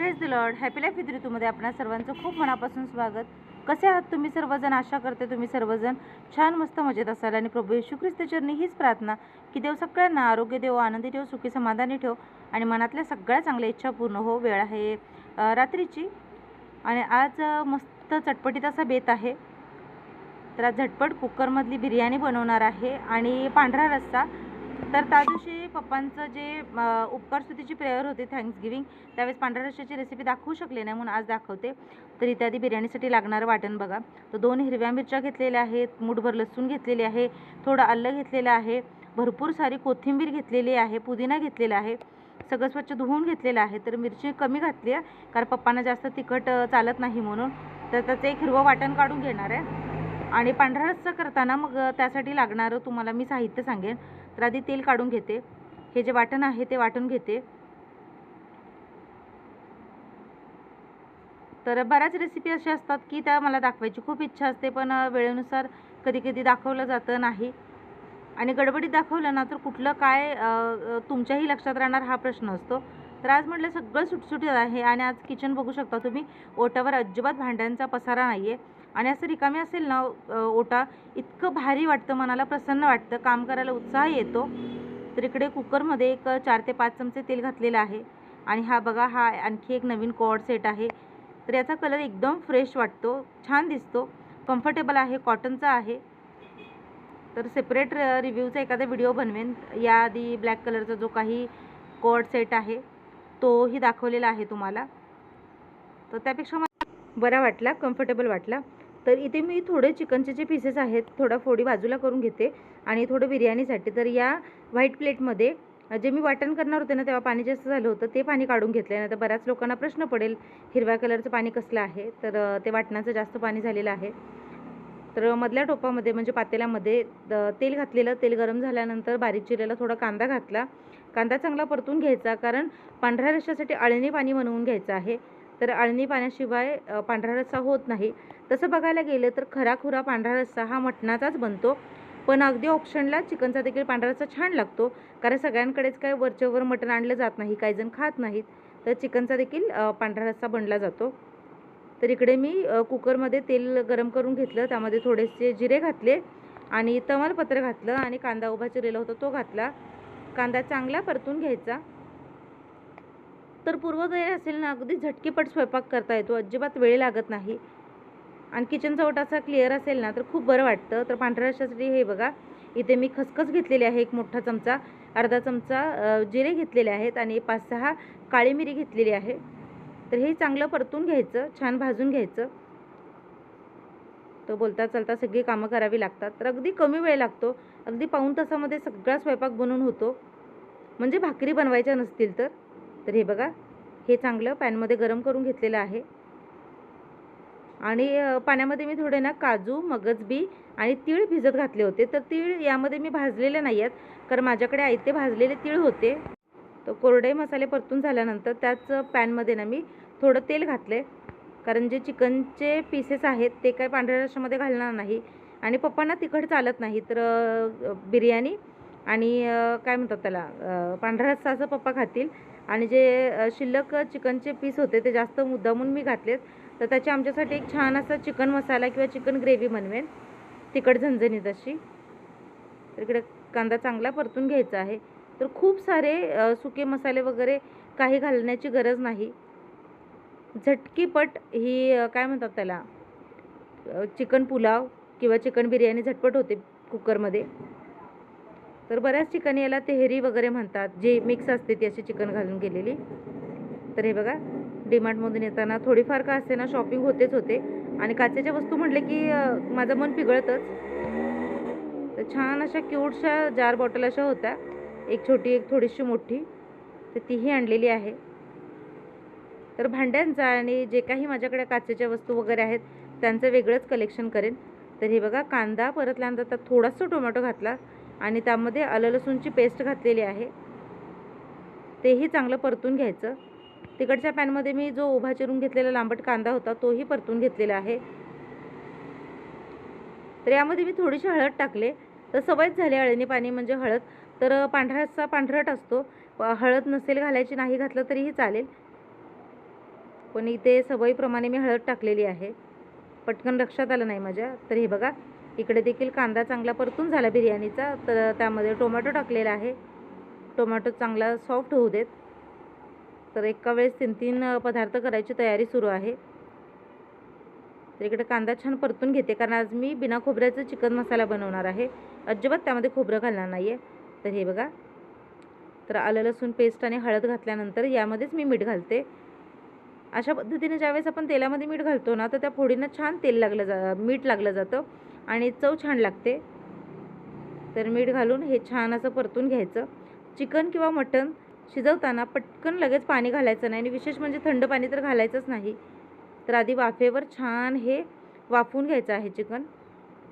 Praise the lord happy life with ऋतूमध्ये आपणा सर्वांचं खूप मनापासून स्वागत कसे आहात तुम्ही सर्वजण आशा करते तुम्ही सर्वजण छान मस्त मजेत असाल आणि प्रभू येशू ख्रिस्त चरणी हीच प्रार्थना की देव सगळ्यांना आरोग्य देव आनंदी ठेव सुखी समाधानी ठेव आणि मनातल्या सगळ्या चांगल्या इच्छा पूर्ण हो वेळ आहे रात्रीची आणि आज मस्त चटपटीत असा बेत आहे तर आज झटपट कुकरमधली बिर्याणी बनवणार आहे आणि पांढरा रस्सा तर त्या दिवशी पप्पांचं जे अ, उपकार स्तुतीची प्रेयर होती थँक्स गिविंग त्यावेळेस पांढऱ्या रस्स्याची रेसिपी दाखवू शकले नाही म्हणून आज दाखवते. तर इथे आधी बिर्याणीसाठी लागणारं वाटण बघा. तर दोन हिरव्या मिरच्या घेतलेल्या आहेत मूठभर लसूण घेतलेली आहे थोडं आलं घेतलेलं आहे भरपूर सारी कोथिंबीर घेतलेली आहे पुदिना घेतलेला आहे सगळं स्वच्छ धुवून घेतलेलं आहे. तर मिरची कमी घातली आहे कारण पप्पांना जास्त तिखट चालत नाही म्हणून. तर त्याचं एक हिरवं वाटण काढून घेणार आहे. आणि पांढरा रस्सा करताना मग त्यासाठी लागणारं तुम्हाला मी साहित्य सांगेन. तर आधी तेल काढून घेते. हे जे वाटण आहे ते वाटून घेते. तर बऱ्याच रेसिपी अशा असतात की त्या मला दाखवायची खूप इच्छा असते पण वेळेनुसार कधी कधी दाखवलं जातं नाही. आणि गडबडीत दाखवलं ना तर कुठलं काय तुमच्याही लक्षात राहणार हा प्रश्न असतो. तर आज म्हटलं सगळं सुटसुटीत आहे आणि आज किचन बघू शकता तुम्ही ओट्यावर अजिबात भांड्यांचा पसारा नाही आहे आणि असं रिकामी असेल ना ओटा इतकं भारी वाटतं मनाला प्रसन्न वाटतं काम करायला उत्साह येतो. तर इकडे कुकरमध्ये एक चार ते पाच चमचे तेल घातलेलं आहे. आणि हा बघा हा आणखी एक नवीन कॉड सेट आहे. तर याचा कलर एकदम फ्रेश वाटतो छान दिसतो. कम्फर्टेबल आहे कॉटनचा आहे. तर सेपरेट रिव्ह्यूचा एखादा व्हिडिओ बनवेन. याआधी ब्लॅक कलरचा जो काही कॉड सेट आहे तोही दाखवलेला आहे तुम्हाला. तर त्यापेक्षा मला बरा वाटला कम्फर्टेबल वाटला. तर इथे मी थोडे चिकनचे जे पीसेस आहेत थोडा फोडी बाजूला करून घेते आणि थोडं बिर्याणीसाठी. तर या व्हाईट प्लेटमध्ये जे मी वाटण करणार होते ना तेव्हा पाणी जास्त झालं होतं ते पाणी काढून घेतलं आहे ना तर बऱ्याच लोकांना प्रश्न पडेल हिरव्या कलरचं पाणी कसलं आहे? तर ते वाटणाचं जास्त पाणी झालेलं आहे. तर मधल्या टोपामध्ये म्हणजे पातेल्यामध्ये द- तेल घातलेलं तेल गरम झाल्यानंतर बारीक चिरलेला थोडा कांदा घातला. कांदा चांगला परतून घ्यायचा कारण पांढऱ्या रश्श्यासाठी अळणी पाणी बनवून घ्यायचं आहे. तर अळणी पाण्याशिवाय पांढरा रस्सा होत नाही. तसं बघायला गेलं तर खराखुरा पांढरा रस्सा हा मटणाचाच बनतो. पण अगदी ऑप्शनला चिकनचा देखील पांढरा रस्सा छान लागतो. कारण सगळ्यांकडेच काय वरच्यावर मटण आणलं जात नाही काही जण खात नाहीत. तर चिकनचा देखील पांढरा रस्सा बनला जातो. तर इकडे मी कुकरमध्ये तेल गरम करून घेतलं. त्यामध्ये थोडेसे जिरे घातले आणि तमालपत्र घातलं आणि कांदा उभा चिरलेला होता तो घातला. कांदा चांगला परतून घ्यायचा. तर पूर्वतयारी असेल ना अगदी झटकीपट स्वयंपाक करता येतो अजिबात वेळ लागत नाही. आणि किचनचा ओटा असा क्लिअर असेल ना तर खूप बरं वाटतं. तर पांढऱ्या रश्श्यासाठी हे बघा इथे मी खसखस घेतलेली आहे एक मोठा चमचा अर्धा चमचा जिरे घेतलेले आहेत आणि पाच सहा काळी मिरी घेतलेली आहे. तर हे चांगलं परतून घ्यायचं छान भाजून घ्यायचं. तो बोलता चालता सगळी कामं करावी लागतात. तर अगदी कमी वेळ लागतो. अगदी पाऊण तासामध्ये सगळा स्वयंपाक बनवून होतो. म्हणजे भाकरी बनवायच्या नसतील तर. तर हे बघा हे चांगलं पॅनमध्ये गरम करून घेतलेलं आहे. आणि पाण्यामध्ये मी थोडे ना काजू मगजबी आणि तीळ भिजत घातले होते. तर तीळ यामध्ये मी भाजलेले नाही आहेत कारण माझ्याकडे आयते भाजलेले तीळ होते. तर कोरडे मसाले परतून झाल्यानंतर त्याच पॅनमध्ये ना मी थोडं तेल घातले. कारण जे चिकनचे पीसेस आहेत ते काय पांढऱ्या रशामध्ये घालणार नाही. आणि पप्पांना तिखट चालत नाही तर बिर्याणी आणि काय म्हणतात त्याला पांढरा रस्सा असं पप्पा खातील. आणि जे शिल्लक चिकनचे पीस होते ते जास्त मुद्दामून मी घातलेत. तर त्याचे आमच्यासाठी एक छान असा चिकन मसाला किंवा चिकन ग्रेव्ही बनवेन. तिखट झणझणीत अशी. तर इकडे कांदा चांगला परतून घ्यायचा आहे. तर खूप सारे सुके मसाले वगैरे काही घालण्याची गरज नाही. झटकीपट ही काय म्हणतात त्याला चिकन पुलाव किंवा चिकन बिर्याणी झटपट होते कुकरमध्ये. तर बऱ्याच ठिकाणी याला तेहरी वगैरे म्हणतात जे मिक्स असते ती अशी चिकन घालून गेलेली तर हे बघा डीमार्टमधून येताना थोडीफार का असते ना शॉपिंग होतेच होते. आणि काचेच्या वस्तू म्हटले की माझं मन पिघळतच. तर छान अशा क्यूटशा जार बॉटल अशा होत्या. एक छोटी एक थोडीशी मोठी. तर तीही आणलेली आहे. तर भांड्यांचा आणि जे काही माझ्याकडे काचेच्या वस्तू वगैरे आहेत त्यांचं वेगळंच कलेक्शन करेन. तर हे बघा कांदा परतल्यानंतर थोडासा टोमॅटो घातला. आणि त्यामध्ये आलं लसूणची पेस्ट घातलेली आहे. तेही चांगलं परतून घ्यायचं. तिकडच्या पॅनमध्ये मी जो उभा चिरून घेतलेला लांबट कांदा होता तोही परतून घेतलेला आहे. तर यामध्ये मी थोडीशी हळद टाकले. तर सवयच झाली हळदीने पाणी म्हणजे हळद. तर पांढरासा पांढरट असतो. हळद नसेल घालायची नाही घातलं तरीही चालेल. पण इथे सवयीप्रमाणे मी हळद टाकलेली आहे. पटकन लक्षात आलं नाही माझ्या. तर हे बघा. इकडे देखील कांदा चांगला परतून झाला बिर्याणीचा तर त्यामध्ये टोमॅटो टाकलेला आहे. टोमॅटो चांगला सॉफ्ट होऊ देत. तर एका वेळेस तीन तीन पदार्थ करायची तयारी सुरू आहे. तर इकडे कांदा छान परतून घेते कारण आज मी बिना खोबऱ्याचं चिकन मसाला बनवणार आहे. अजिबात त्यामध्ये खोबरं घालणार नाही आहे तर हे बघा. तर आलं लसूण पेस्ट आणि हळद घातल्यानंतर यामध्येच मी मीठ घालते. अशा पद्धतीने ज्यावेळेस आपण तेलामध्ये मीठ घालतो ना तर त्या फोडींना छान तेल लागलं जा मीठ लागलं जातं. आणि चव छान लागते. तर मीठ घालून हे छान असं परतून घ्यायचं. चिकन किंवा मटण शिजवताना पटकन लगेच पाणी घालायचं नाही आणि विशेष म्हणजे थंड पाणी तर घालायचंच नाही. तर आधी वाफेवर छान हे वाफवून घ्यायचं आहे चिकन.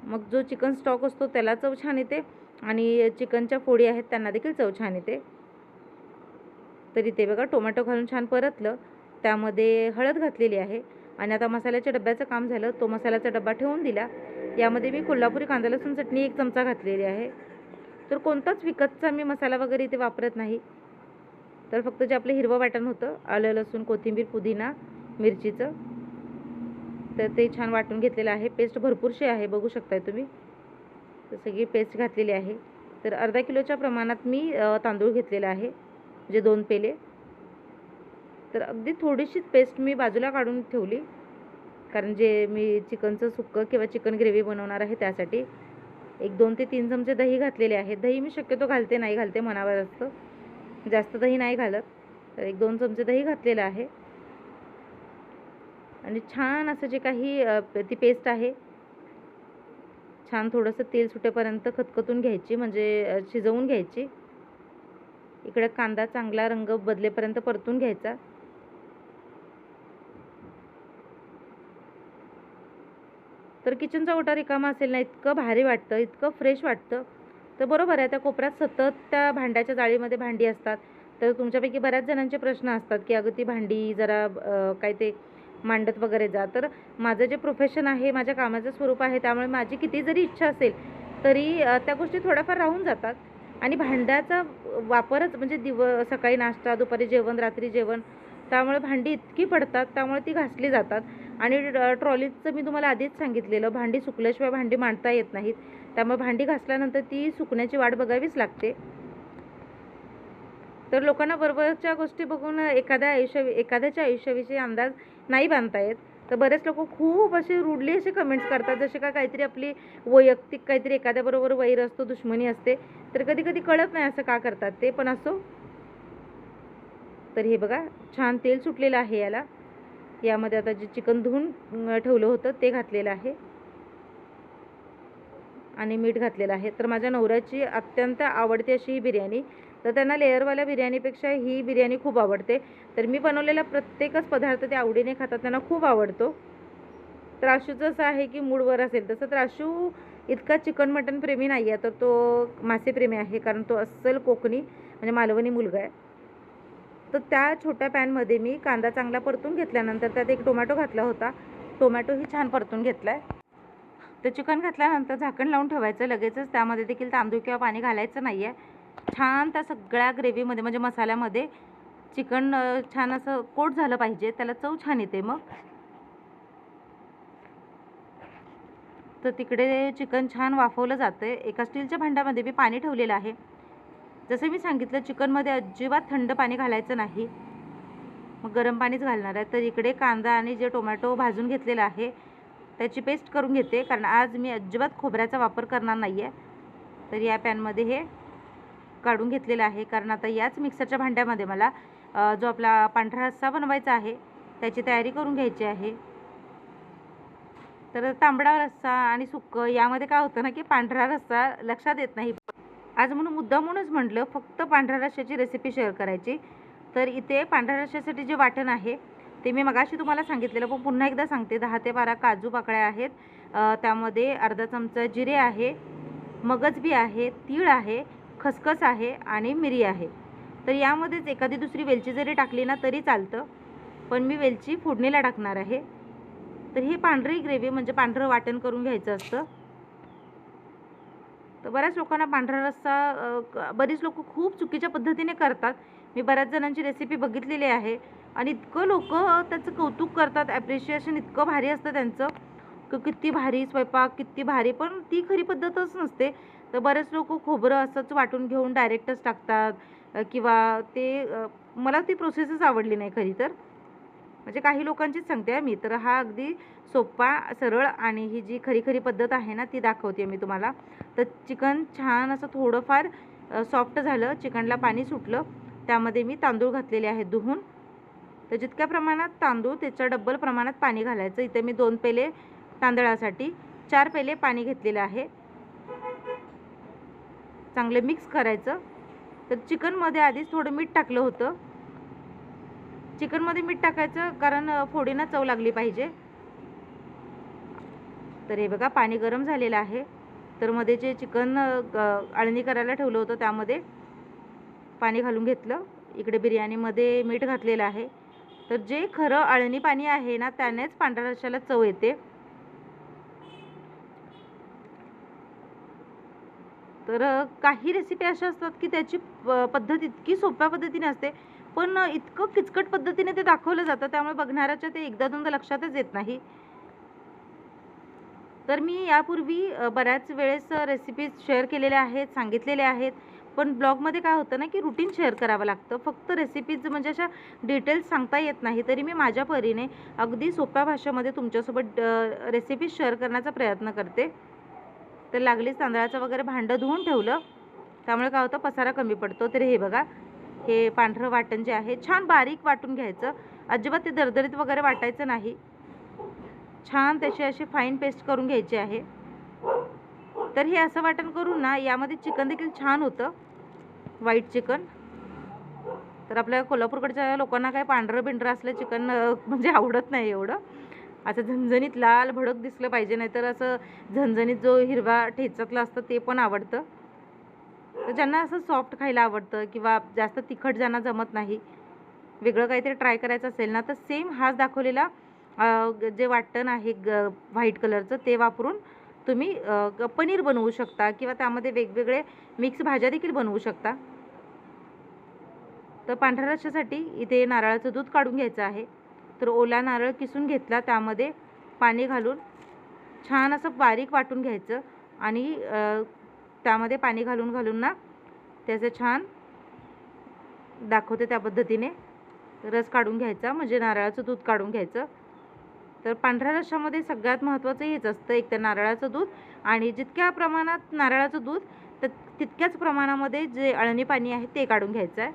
मग जो चिकन स्टॉक असतो त्याला चव छान येते आणि चिकनच्या फोडी आहेत त्यांना देखील चव छान येते. तर इथे बघा टोमॅटो घालून छान परतलं. त्यामध्ये हळद घातलेली आहे आणि आता मसाल्याच्या डब्याचं काम झालं. तो मसाल्याचा डबा ठेवून दिला. यामध्ये मी कोल्हापुरी कांदा लसूण चटणी एक चमचा घातलेली आहे. तर कोणताच विकतचा मी मसाला वगैरे इथे वापरत नाही. तर फक्त जे आपलं हिरवं वाटण होतं आलं लसूण कोथिंबीर पुदिना मिरचीचं तर ते छान वाटून घेतलेलं आहे. पेस्ट भरपूरशी आहे बघू शकताय तुम्ही. तर सगळी पेस्ट घातलेली आहे. तर अर्धा किलोच्या प्रमाणात मी तांदूळ घेतलेला आहे जे दोन पेले. तर अगदी थोडीशीच पेस्ट मी बाजूला काढून ठेवली. कारण जे मी चिकनचं सुक्कं किंवा चिकन ग्रेव्ही बनवणार आहे त्यासाठी एक दोन ते तीन चमचे दही घातलेले आहे. दही मी शक्यतो घालते नाही घालते मनावर असतं. जास्त दही नाही घालत तर एक दोन चमचे दही घातलेलं आहे. आणि छान असं जे काही ती पेस्ट आहे छान थोडंसं तेल सुटेपर्यंत खतखतून घ्यायची म्हणजे शिजवून घ्यायची. इकडे कांदा चांगला रंग बदलेपर्यंत परतून घ्यायचा. तर किचनचा ओटा रिकामा असेल ना इतकं भारी वाटतं इतकं फ्रेश वाटतं. तर बरोबर आहे त्या कोपऱ्यात सतत त्या भांड्याच्या जाळीमध्ये भांडी असतात. तर तुमच्यापैकी बऱ्याच जणांचे प्रश्न असतात की अगं ती भांडी जरा काय ते मांडत वगैरे जा. तर माझं जे प्रोफेशन आहे माझ्या कामाचं स्वरूप आहे त्यामुळे माझी किती जरी इच्छा असेल तरी त्या गोष्टी थोड्याफार राहून जातात. आणि भांड्याचा वापरच म्हणजे दिव सकाळी नाश्ता दुपारी जेवण रात्री जेवण त्यामुळे भांडी इतकी पडतात त्यामुळे ती घासली जातात. आणि ट्रॉलीचं मी तुम्हाला आधीच सांगितलेलं भांडी सुकल्याशिवाय भांडी मांडता येत नाहीत. त्यामुळे भांडी घासल्यानंतर ती सुकण्याची वाट बघावीच लागते. तर लोकांना बरोबरच्या गोष्टी बघून एखाद्या आयुष्या एखाद्याच्या आयुष्याविषयी अंदाज नाही बांधता येत. तर बरेच लोक खूप असे रुडली असे कमेंट्स करतात जसे का काहीतरी आपली वैयक्तिक काहीतरी एखाद्याबरोबर वैर असतो दुश्मनी असते. तर कधी कधी कळत नाही असं का करतात ते पण असो. तर हे बघा छान तेल सुटलेलं आहे याला. यामध्ये आता जे चिकन धुवून ठेवलं होतं ते घातलेलं आहे. आणि मीठ घातलेलं आहे. तर माझ्या नवऱ्याची अत्यंत आवडती अशी ही बिर्याणी. तर त्यांना लेअरवाल्या बिर्याणीपेक्षा ही बिर्याणी खूप आवडते. तर मी बनवलेला प्रत्येकच पदार्थ ते आवडीने खातात. त्यांना खूप आवडतो. तर असं आहे की मूडवर असेल तसं तर आशू इतका चिकन मटन प्रेमी नाही आहे तर तो मासेप्रेमी आहे. कारण तो अस्सल कोकणी म्हणजे मालवणी मुलगा आहे. तर त्या छोट्या पॅनमध्ये मी कांदा चांगला परतून घेतल्यानंतर त्यात एक टोमॅटो घातला होता. टोमॅटोही छान परतून घेतला आहे तर चिकन घातल्यानंतर झाकण लावून ठेवायचं लगेचच. त्यामध्ये देखील तांदूळ किंवा पाणी घालायचं नाही आहे छान त्या सगळ्या ग्रेव्हीमध्ये म्हणजे मसाल्यामध्ये चिकन छान असं कोट झालं पाहिजे. त्याला चव छान येते मग. तर तिकडे चिकन छान वाफवलं जातं आहे एका स्टीलच्या भांड्यामध्ये मी पाणी ठेवलेलं आहे. जसं मी सांगितलं चिकनमध्ये अजिबात थंड पाणी घालायचं नाही. मग गरम पाणीच घालणार आहे. तर इकडे कांदा आणि जे टोमॅटो भाजून घेतलेला आहे त्याची पेस्ट करून घेते. कारण आज मी अजिबात खोबऱ्याचा वापर करणार नाही आहे तर या पॅनमध्ये हे काढून घेतलेलं आहे. कारण आता याच मिक्सरच्या भांड्यामध्ये मला जो आपला पांढरा रस्सा बनवायचा आहे त्याची तयारी करून घ्यायची आहे. तर तांबडा रस्सा आणि सुक्कं यामध्ये काय होतं ना की पांढरा रस्सा लक्षात येत नाही. आज म्हणून मुद्दामूनच म्हटलं फक्त पांढऱ्या रश्श्याची रेसिपी शेअर करायची. तर इथे पांढऱ्या रश्श्यासाठी जे वाटण आहे ते मी मगाशी तुम्हाला सांगितलेलं पण पुन्हा एकदा सांगते. दहा ते बारा काजू पाकळ्या आहेत. त्यामध्ये अर्धा चमचा जिरे आहे मगजबी आहे तीळ आहे खसखस आहे आणि मिरी आहे. तर यामध्येच एखादी दुसरी वेलची जरी टाकली ना तरी चालतं. पण मी वेलची फोडणीला टाकणार आहे. तर ही पांढरी ग्रेव्ही म्हणजे पांढरं वाटण करून घ्यायचं असतं. तर बऱ्याच लोकांना पांढरा रस्सा क- बरीच लोक खूप चुकीच्या पद्धतीने करतात. मी बऱ्याच जणांची रेसिपी बघितलेली आहे आणि इतकं लोक त्याचं कौतुक करतात ॲप्रिशिएशन इतकं भारी असतं त्यांचं क किती भारी स्वयंपाक किती भारी पण ती खरी पद्धतच नसते. तर बरेच लोक खोबरं असंच वाटून घेऊन डायरेक्टच टाकतात किंवा ते मला ती प्रोसेसच आवडली नाही खरी तर. म्हणजे काही लोकांचीच सांगते आहे मी. तर हा अगदी सोपा सरळ आणि ही जी खरी खरी पद्धत आहे ना ती दाखवते मी तुम्हाला. तर चिकन छान असं थोडंफार सॉफ्ट झालं. चिकनला पाणी सुटलं. त्यामध्ये मी तांदूळ घातलेले आहेत धुवून. तर जितक्या प्रमाणात तांदूळ त्याच्या डब्बल प्रमाणात पाणी घालायचं. इथे मी दोन पेले तांदळासाठी चार पेले पाणी घेतलेलं आहे. चांगले मिक्स करायचं. तर चिकनमध्ये आधीच थोडं मीठ टाकलं होतं. चिकनमध्ये मीठ टाकायचं कारण फोडीनं चव लागली पाहिजे. तर हे बघा पाणी गरम झालेलं आहे. तर मध्ये जे चिकन ग- अळणी करायला ठेवलं होतं त्यामध्ये पाणी घालून घेतलं. इकडे बिर्याणीमध्ये मीठ घातलेलं आहे. तर जे खरं अळणी पाणी आहे ना त्यानेच पांढऱ्या रश्श्याला चव येते. तर काही रेसिपी अशा असतात की त्याची प- पद्धत इतकी सोप्या पद्धतीने असते पण इतकं किचकट पद्धतीने ते दाखवलं जातं त्यामुळे बघणाऱ्याच्या ते एकदा दोनदा लक्षातच येत नाही. तर मी यापूर्वी बऱ्याच वेळेस रेसिपीज शेअर केलेल्या आहेत सांगितलेल्या आहेत पण ब्लॉगमध्ये काय होतं ना की रुटीन शेअर करावं लागतं. फक्त रेसिपीज म्हणजे अशा डिटेल्स सांगता येत नाही तरी मी माझ्या परीने अगदी सोप्या भाषेमध्ये तुमच्यासोबत रेसिपीज शेअर करण्याचा प्रयत्न करते. तर लागलीच तांदळाचं वगैरे भांडं धुवून ठेवलं. त्यामुळे काय होतं पसारा कमी पडतो. तरी हे बघा हे पांढरं वाटण जे आहे छान बारीक वाटून घ्यायचं. अजिबात ते दरदरीत वगैरे वाटायचं नाही. छान त्याची अशी फाईन पेस्ट करून घ्यायची आहे. तर हे असं वाटण करून ना यामध्ये चिकन देखील छान होतं. व्हाईट चिकन तर आपल्या कोल्हापूरकडच्या लोकांना काय पांढरं बिंढरं असलं चिकन म्हणजे आवडत नाही एवढं. असं झणझणीत लाल भडक दिसलं पाहिजे नाही तर असं झणझणीत जो हिरवा ठेचातला असतं ते पण आवडतं. तर ज्यांना असं सॉफ्ट खायला आवडतं किंवा जास्त तिखट ज्यांना जमत नाही वेगळं काहीतरी ट्राय करायचं असेल ना तर सेम हाच दाखवलेला जे वाटण आहे ग व्हाईट कलरचं ते वापरून तुम्ही पनीर बनवू शकता किंवा त्यामध्ये वेगवेगळे मिक्स भाज्या देखील बनवू शकता. तर पांढऱ्या रश्श्यासाठी इथे नारळाचं दूध काढून घ्यायचं आहे. तर ओला नारळ किसून घेतला त्यामध्ये पाणी घालून छान असं बारीक वाटून घ्यायचं आणि त्यामध्ये पाणी घालून घालून ना त्याचं छान दाखवते त्या पद्धतीने. रस काढून घ्यायचा म्हणजे नारळाचं दूध काढून घ्यायचं. तर पांढऱ्या रशामध्ये सगळ्यात महत्त्वाचं हेच असतं एक तर नारळाचं दूध आणि जितक्या प्रमाणात नारळाचं दूध तर तितक्याच प्रमाणामध्ये जे अळणी पाणी आहे ते काढून घ्यायचं आहे.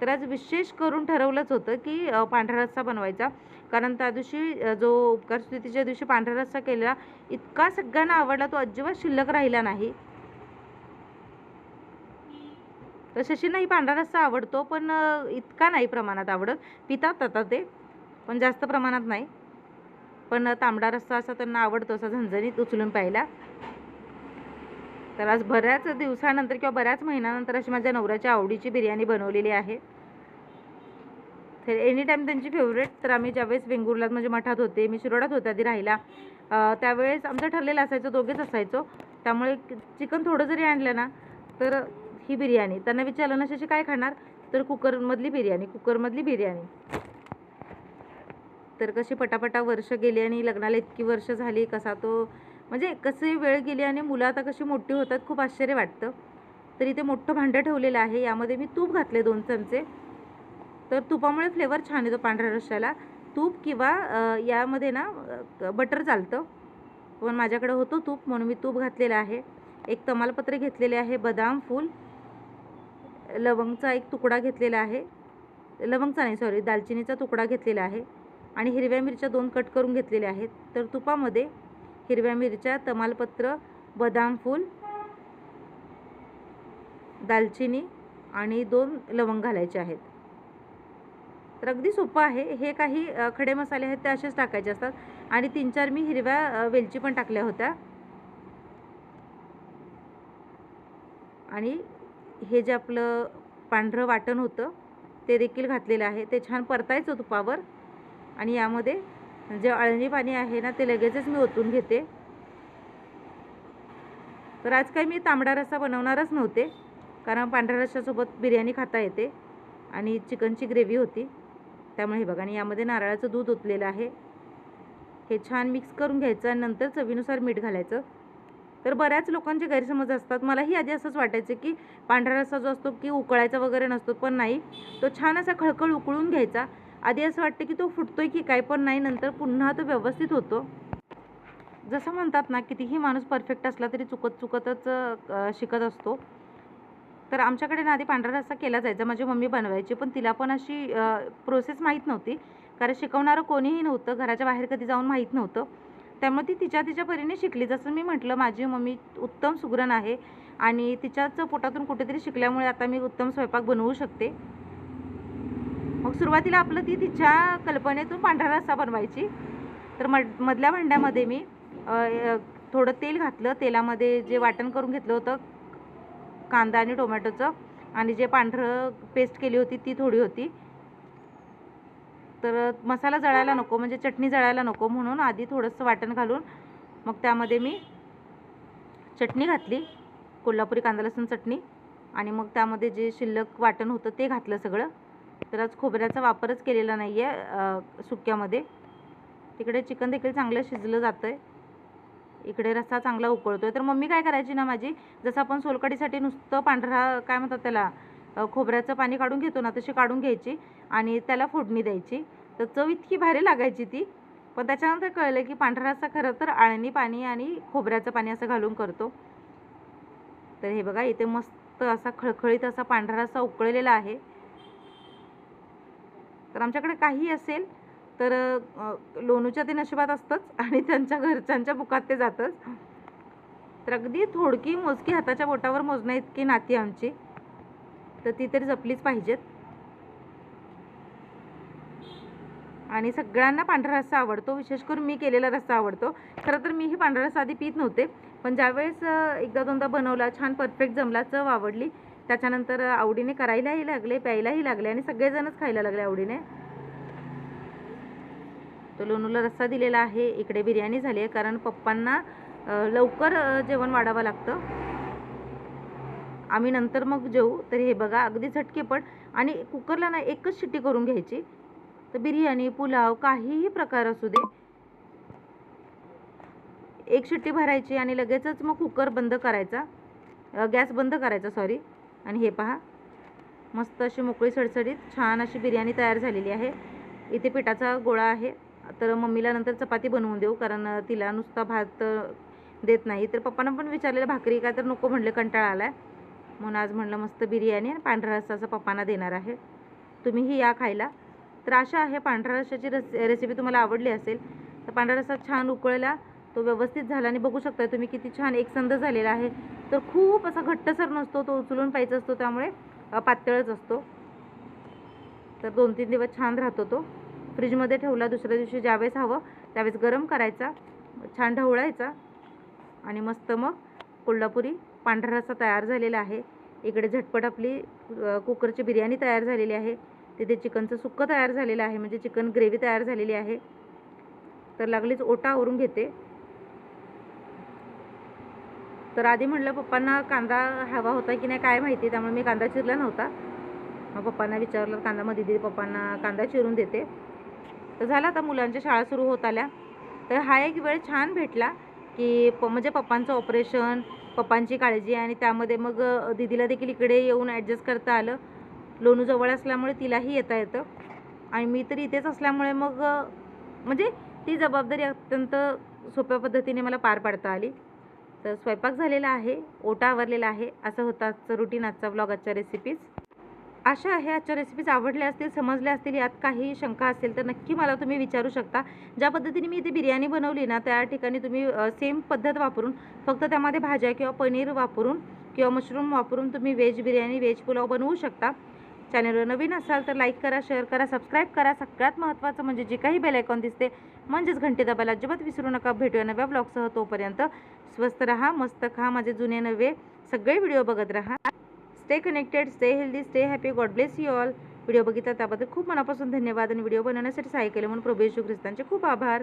तर आज विशेष करून ठरवलंच होतं की पांढरा रस्सा बनवायचा. कारण त्या दिवशी जो उपकार स्थितीच्या दिवशी पांढरा रस्सा केलेला इतका सगळ्यांना आवडला तो अजिबात शिल्लक राहिला नाही. तर शशींनाही पांढरा रस्सा आवडतो पण इतका नाही प्रमाणात आवडत. पितात आता ते पण जास्त प्रमाणात नाही. पण तांबडा रस्सा असा त्यांना आवडतो असा झणझणीत उचलून प्यायला. तर आज बऱ्याच दिवसानंतर किंवा बऱ्याच महिन्यानंतर अशी माझ्या नवऱ्याच्या आवडीची बिर्याणी बनवलेली आहे. तर एनी टाईम त्यांची फेवरेट तर आम्ही ज्यावेळेस वेंगुर्लात म्हणजे मठात होते मी शिरोडात होते आधी राहिला त्यावेळेस आमचं ठरलेलं असायचं दोघेच असायचो. त्यामुळे चिकन थोडं जरी आणलं ना तर ही बिर्याणी. त्यांना विचारलं ना शशी काय खाणार? तर कुकरमधली बिर्याणी कुकरमधली बिर्याणी. तर कशी पटापटा वर्ष गेली आणि लग्नाला इतकी वर्ष झाली कसा तो म्हणजे कसे वेळ गेली आणि मुलं आता कशी मोठी होतात खूप आश्चर्य वाटतं. तर इथे मोठं भांडं ठेवलेलं आहे. यामध्ये मी तूप घातले दोन चमचे. तर तुपामुळे फ्लेवर छान येतो पांढऱ्या रश्श्याला तूप किंवा यामध्ये ना बटर चालतं. पण माझ्याकडे होतो तूप म्हणून मी तूप घातलेलं आहे. एक तमालपत्र घेतलेले आहे बदाम फूल. लवंगचा एक तुकडा घेतलेला आहे. लवंगचा नाही सॉरी दालचिनीचा तुकडा घेतलेला आहे आणि हिरव्या मिरच्या दोन कट करून घेतलेल्या आहेत. तर तुपामध्ये हिरव्या मिरच्या तमालपत्र बदाम फूल दालचिनी आणि दोन लवंग घालायचे आहेत. तर अगदी सोपं आहे. हे काही खडे मसाले आहेत ते असेच टाकायचे असतात. आणि तीन चार मी हिरव्या वेलची पण टाकल्या होत्या. आणि हे जे आपलं पांढरं वाटण होतं ते देखील घातलेलं आहे. ते छान परतायचं तुपावर आणि यामध्ये जे अळणी पाणी आहे ना ते लगेचच मी ओतून घेते. तर आज काही मी तांबडा रस्सा बनवणारच नव्हते कारण पांढऱ्या रस्स्यासोबत बिर्याणी खाता येते आणि चिकनची ग्रेव्ही होती. त्यामुळे हे बघा आणि यामध्ये नारळाचं दूध ओतलेलं आहे. हे छान मिक्स करून घ्यायचं आणि नंतर चवीनुसार मीठ घालायचं. तर बऱ्याच लोकांचे गैरसमज असतात. मलाही आधी असंच वाटायचं की पांढरा रस्सा जो असतो की उकळायचा वगैरे नसतो पण नाही. तो छान असा खळखळ उकळून घ्यायचा. आधी असं वाटतं की तो फुटतोय की काय पण नाही नंतर पुन्हा तो व्यवस्थित होतो. जसं म्हणतात ना कितीही माणूस परफेक्ट असला तरी चुकत चुकतच शिकत असतो. तर आमच्याकडे ना आधी पांढरा रस्सा केला जायचा. माझी मम्मी बनवायची पण तिला पण अशी प्रोसेस माहीत नव्हती. कारण शिकवणारं कोणीही नव्हतं. घराच्या बाहेर कधी जाऊन माहीत नव्हतं. त्यामुळे ती तिच्या तिच्या परीने शिकली. जसं मी म्हटलं माझी मम्मी उत्तम सुगरण आहे आणि तिच्याच पोटातून कुठेतरी शिकल्यामुळे आता मी उत्तम स्वयंपाक बनवू शकते. मग सुरुवातीला आपलं ती तिच्या कल्पनेतून पांढरा रस्सा बनवायची. तर मड मधल्या भांड्यामध्ये मी थोडं तेल घातलं. तेलामध्ये जे वाटण करून घेतलं होतं कांदा आणि टोमॅटोचं आणि जे पांढरं पेस्ट केली होती ती थोडी होती. तर मसाला जळायला नको म्हणजे चटणी जळायला नको म्हणून आधी थोडंसं वाटण घालून मग त्यामध्ये मी चटणी घातली कोल्हापुरी कांदा लसूण चटणी आणि मग त्यामध्ये जे शिल्लक वाटण होतं ते घातलं सगळं. तर आज खोबऱ्याचा वापरच केलेला नाही आहे सुक्यामध्ये तिकडे चिकन देखील चांगलं शिजलं जातं आहे इकडे रस्सा चांगला उकळतोय. तर मम्मी काय करायची ना माझी जसं आपण सोलकढीसाठी नुसतं पांढरा काय म्हणतात त्याला खोबऱ्याचं पाणी काढून घेतो ना तशी काढून घ्यायची आणि त्याला फोडणी द्यायची. तर चव इतकी भारी लागायची ती. पण त्याच्यानंतर कळलं की पांढरा रस्सा खरं तर आळणी पाणी आणि खोबऱ्याचं पाणी असं घालून करतो. तर हे बघा इथे मस्त असा खळखळीत असा पांढरा रस्सा उकळलेला आहे. तर आमच्याकडे काही असेल तर लोणूच्या ते नशिबात असतंच आणि त्यांच्या घरच्यांच्या बुकात ते जातंच. तर अगदी थोडकी मोजकी हाताच्या बोटावर मोजण्या इतकी नाती आमची. तर ती तरी जपलीच पाहिजेत. आणि सगळ्यांना पांढरा रस्सा आवडतो विशेष करून मी केलेला रस्सा आवडतो. खरं तर मीही पांढरा रस्सा आधी पित नव्हते पण ज्यावेळेस एकदा दोनदा बनवला छान परफेक्ट जमला चव आवडली. त्याच्यानंतर आवडीने करायलाही लागले प्यायलाही लागले आणि सगळेजणच खायला लागले आवडीने. तो लोणूला रस्सा दिलेला आहे इकडे बिर्याणी झाली आहे कारण पप्पांना लवकर जेवण वाढावं लागतं. आम्ही नंतर मग जेऊ तर हे बघा अगदी झटकेपट आणि कुकरला ना एकच शिट्टी करून घ्यायची. तर बिर्याणी पुलाव काहीही प्रकार असू दे. एक शिट्टी भरायची आणि लगेचच मग कुकर बंद करायचा. गॅस बंद करायचा सॉरी आणि हे पहा. मस्त अशी मोकळी सडसडीत छान अशी बिर्याणी तयार झालेली आहे. इथे पिठाचा गोळा आहे. तर मम्मीला नंतर चपाती बनवून देऊ कारण तिला नुसता भात देत नाही. तर पप्पांना पण विचारलेलं भाकरी काय तर नको? म्हणले कंटाळा आला आहे म्हणून आज म्हणलं मस्त बिर्याणी आणि पांढरा रस्साचं पप्पांना देणार आहे. तुम्हीही या खायला. तर अशा आहे पांढऱ्या रस्साची रस रेसिपी तुम्हाला आवडली असेल तर पांढरा रस्सा छान उकळला तो व्यवस्थित झाला आणि बघू शकता तुम्ही किती छान एकसंध झालेला आहे. तर खूप असा घट्टसर नसतो तो उचलून पाहिजे असतो त्यामुळे पातळच असतो. तर दोन तीन दिवस छान राहतो तो. फ्रीजमध्ये ठेवला दुसऱ्या दिवशी ज्यावेळेस हवं त्यावेळेस गरम करायचा छान ढवळायचा आणि मस्त मग कोल्हापुरी पांढरा रस्सा तयार झालेला आहे. इकडे झटपट आपली कुकरची बिर्याणी तयार झालेली आहे. तिथे चिकनचं सुक्कं तयार झालेलं आहे म्हणजे चिकन ग्रेव्ही तयार झालेली आहे. तर लागलीच ओटा आवरून घेते. तर आधी म्हटलं पप्पांना कांदा हवा होता की नाही काय माहिती त्यामुळे मी कांदा चिरला नव्हता. मग पप्पांना विचारलं कांदा मग दिदी पप्पांना कांदा चिरून देते. तर झालं आता मुलांच्या शाळा सुरू होत आल्या. तर हा एक वेळ छान भेटला की प म्हणजे पप्पांचं ऑपरेशन पप्पांची काळजी आणि त्यामध्ये मग दिदीला दीदीला देखील इकडे येऊन ॲडजस्ट करता आलं. लोणू जवळ असल्यामुळे तिलाही येता येतं. आणि मी तर इथेच असल्यामुळे मग म्हणजे ती जबाबदारी अत्यंत सोप्या पद्धतीने मला पार पाडता आली. तर स्वयंपाक झालेला आहे ओटा आवरलेला आहे. असं होतं आजचं रुटीन आजचा ब्लॉग आजच्या रेसिपीज अशा आहे आजच्या रेसिपीज आवडल्या असतील समजल्या असतील यात काही शंका असेल तर नक्की मला तुम्ही विचारू शकता. ज्या पद्धतीने मी इथे बिर्याणी बनवली ना त्या ठिकाणी तुम्ही सेम पद्धत वापरून फक्त त्यामध्ये भाज्या किंवा पनीर वापरून किंवा मशरूम वापरून तुम्ही व्हेज बिर्याणी व्हेज पुलाव बनवू शकता. चॅनलवर नवीन असाल तर लाईक करा शेअर करा सबस्क्राईब करा. सगळ्यात महत्त्वाचं म्हणजे जे काही बेलायकॉन दिसते म्हणजेच घंटे दाबायला अजिबात विसरू नका. भेटूया नव्या ब्लॉगसह तोपर्यंत. स्वस्त रहा मस्त खा माझे जुने नवे. सगळे व्हिडिओ बघत राहा. Stay connected stay healthy stay happy God bless you all video बघितला त्याबद्दल खूप मनापासून धन्यवाद आणि व्हिडिओ बनवण्यासाठी सहाय्य केलं म्हणून प्रभू येशू ख्रिस्तांचे खूप आभार.